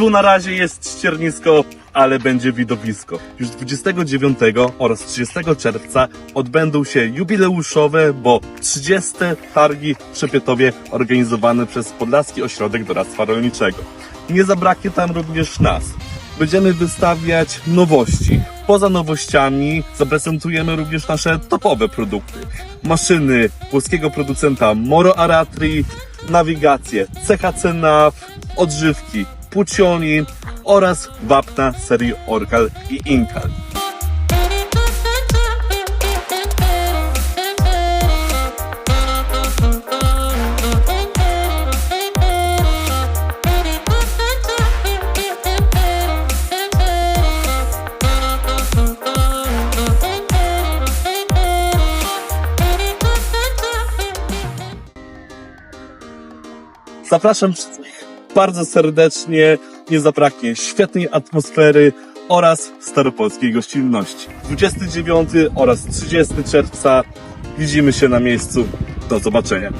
Tu na razie jest ściernisko, ale będzie widowisko. Już 29 oraz 30 czerwca odbędą się jubileuszowe, bo 30 targi w Przepietowie organizowane przez Podlaski Ośrodek Doradztwa Rolniczego. Nie zabraknie tam również nas. Będziemy wystawiać nowości. Poza nowościami zaprezentujemy również nasze topowe produkty. Maszyny polskiego producenta Moro Aratri, nawigacje CHC NAV, odżywki Pucioni oraz wapna serii Orkal i Inkal. Zapraszam wszystkich bardzo serdecznie. Nie zabraknie świetnej atmosfery oraz staropolskiej gościnności. 29 oraz 30 czerwca widzimy się na miejscu. Do zobaczenia.